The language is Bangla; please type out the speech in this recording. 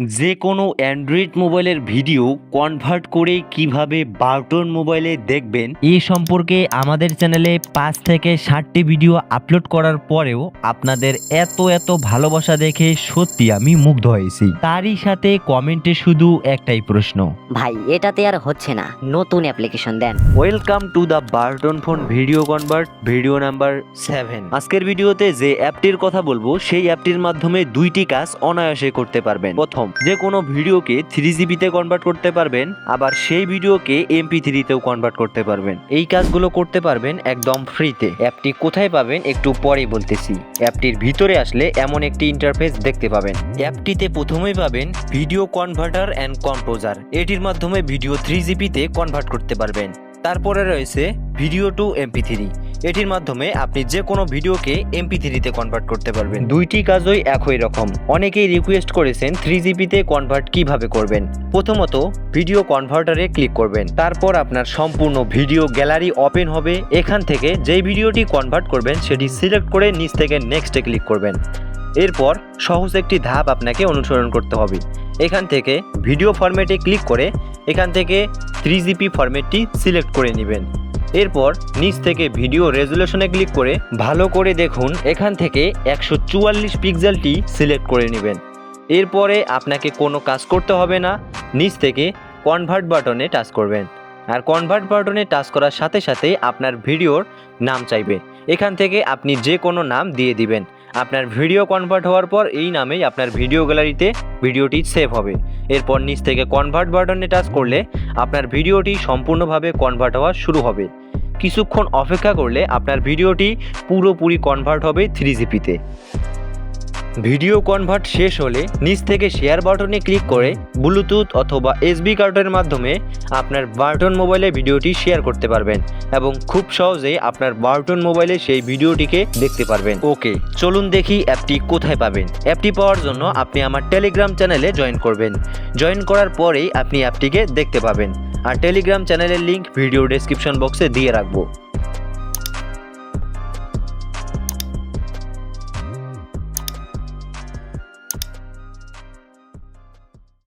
যে কোনো অ্যান্ড্রয়েড মোবাইলের ভিডিও কনভার্ট করে কীভাবে বার্টন মোবাইলে দেখবেন এই সম্পর্কে আমাদের চ্যানেলে পাঁচ থেকে ষাটটি ভিডিও আপলোড করার পরেও আপনাদের এত এত ভালোবাসা দেখে সত্যি আমি মুগ্ধ হয়েছি। তারই সাথে কমেন্টে শুধু একটাই প্রশ্ন। ভাই এটাতে আর হচ্ছে না। নতুন application then. Welcome to the Barton phone video convert video number seven আজকের ভিডিওতে যে অ্যাপটির কথা বলব সেই অ্যাপটির মাধ্যমে দুইটি কাজ অনায়াসে করতে পারবেন। প্রথম যে কোনো ভিডিওকে থ্রি জিবিতে কনভার্ট করতে পারবেন, আবার সেই ভিডিওকে এমপি থ্রিতেও কনভার্ট করতে পারবেন। এই কাজগুলো করতে পারবেন একদম ফ্রিতে অ্যাপটি কোথায় পাবেন একটু পরেই বলতেছি। অ্যাপটির ভিতরে আসলে এমন একটি ইন্টারফেস দেখতে পাবেন। অ্যাপটিতে প্রথমেই পাবেন ভিডিও কনভার্টার অ্যান্ড কম্পোজার এটির মাধ্যমে ভিডিও থ্রি জিবিতে কনভার্ট করতে পারবেন। তারপরে রয়েছে ভিডিও টু এমপি থ্রি এটির মাধ্যমে আপনি যে কোনো ভিডিওকে এমপি থ্রিতে কনভার্ট করতে পারবেন। দুইটি কাজই একই রকম। অনেকেই রিকোয়েস্ট করেছেন থ্রি জিবিতে কনভার্ট কীভাবে করবেন। প্রথমত ভিডিও কনভার্টারে ক্লিক করবেন। তারপর আপনার সম্পূর্ণ ভিডিও গ্যালারি ওপেন হবে। এখান থেকে যেই ভিডিওটি কনভার্ট করবেন, সেটি সিলেক্ট করে নিচ থেকে নেক্সটে ক্লিক করবেন। এরপর সহজ একটি ধাপ আপনাকে অনুসরণ করতে হবে। এখান থেকে ভিডিও ফরম্যাটে ক্লিক করে এখান থেকে থ্রি জিপি ফরম্যাটটি সিলেক্ট করে নেবেন। এরপর নিচ থেকে ভিডিও রেজুলেশনে ক্লিক করে ভালো করে দেখুন, এখান থেকে একশো চুয়াল্লিশ পিক্সেলটি সিলেক্ট করে নেবেন। এরপরে আপনাকে কোনো কাজ করতে হবে না, নিচ থেকে কনভার্ট বাটনে টাচ করবেন। আর কনভার্ট বাটনে টাচ করার সাথে সাথে আপনার ভিডিওর নাম চাইবে। এখান থেকে আপনি যে কোনো নাম দিয়ে দিবেন। আপনার ভিডিও কনভার্ট হওয়ার পর এই নামেই আপনার ভিডিও গ্যালারিতে ভিডিওটি সেভ হবে। এরপর নিচ থেকে কনভার্ট বাটনে টাচ করলে আপনার ভিডিওটি সম্পূর্ণভাবে কনভার্ট হওয়া শুরু হবে। কিছুক্ষণ অপেক্ষা করলে আপনার ভিডিওটি পুরোপুরি কনভার্ট হবে থ্রি জিপিতে ভিডিও কনভার্ট শেষ হলে নিচ থেকে শেয়ার বাটনে ক্লিক করে ব্লুটুথ অথবা এসবি কার্ডের মাধ্যমে আপনার বার্টন মোবাইলে ভিডিওটি শেয়ার করতে পারবেন এবং খুব সহজেই আপনার বার্টন মোবাইলে সেই ভিডিওটিকে দেখতে পারবেন। ওকে, চলুন দেখি অ্যাপটি কোথায় পাবেন। অ্যাপটি পাওয়ার জন্য আপনি আমার টেলিগ্রাম চ্যানেলে জয়েন করবেন। জয়েন করার পরেই আপনি অ্যাপটিকে দেখতে পাবেন। আর টেলিগ্রাম চ্যানেলের লিঙ্ক ভিডিও ডেসক্রিপশন বক্সে দিয়ে রাখব।